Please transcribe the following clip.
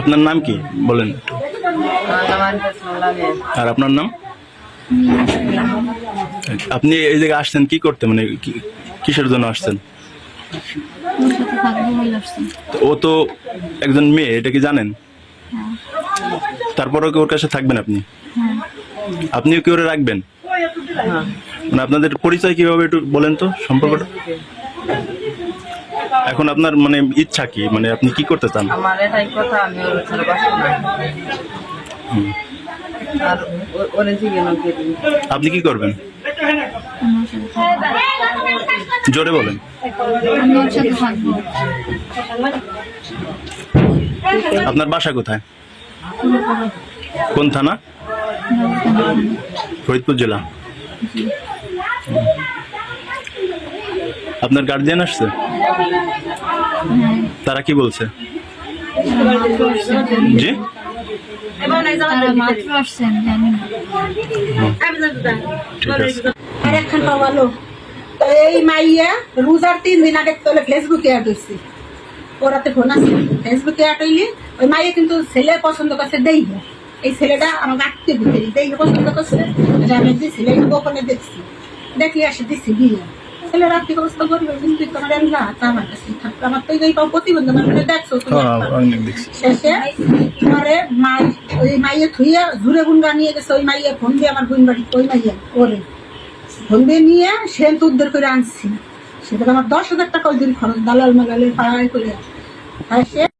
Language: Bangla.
আপনার নাম কি? বলেন। আর আপনার নাম? আপনি এই জায়গায় আসছেন, কি করতে মানে কিসের জন্য আসছেন? ও তো একজন মেয়ে, এটা কি জানেন? তারপরেও কি ওর কাছে থাকবেন আপনি? আপনিও কি ওরে রাখবেন? মানে আপনাদের পরিচয় কীভাবে একটু বলেন তো সম্পর্কটা। এখন আপনার মানে ইচ্ছা কি? মানে আপনি কি করতে চান? আমার এটাই কথা আমি ওর ছাড়া না আর ওরে জিজ্ঞেস করি আপনি কি করবেন? জোরে বলেন। আপনার বাসা কোথায়? কোন থানা? ফরিদপুর জেলা। আপনার গার্জিয়ান আসছে? তারা কি বলছে? জি? এই মাইয়া রোজার তিন দিন আগে তোলে ফেসবুকে অ্যাড হয়েছে ওরাতে ফোন আছে। ফেসবুকে অ্যাড হইলি ওই মাইয়া কিন্তু ছেলে পছন্দ করছে দেইব এই ছেলেটা আমাকে আটকে দিতে দেইব পছন্দ করছে আমি যে ছেলে গোপনে দেখছি। দেখি আসে দিছি বিয়ে ছেলের আর্থিক অবস্থা করবে কিন্তু তোমার না আমার কাছে থাকবে আমার তো এই প্রতিবন্ধ মানে দেখছ তুমি হ্যাঁ, একবার। অনেক দেখছি। শেষে পরে মাই ওই মাইয়ে থুইয়া ঘুরে গুন্ডা নিয়ে গেছে ওই মাইয়ে ফোন দিয়ে আমার বাড়ি ওই মাইয়ে করে। ফোন দিয়ে নিয়ে তো উদ্ধার করে আনছি। সেটা আমার দশ হাজার টাকা ওই দিন খরচ দালাল মালালের পাড়ায় করে। আর সে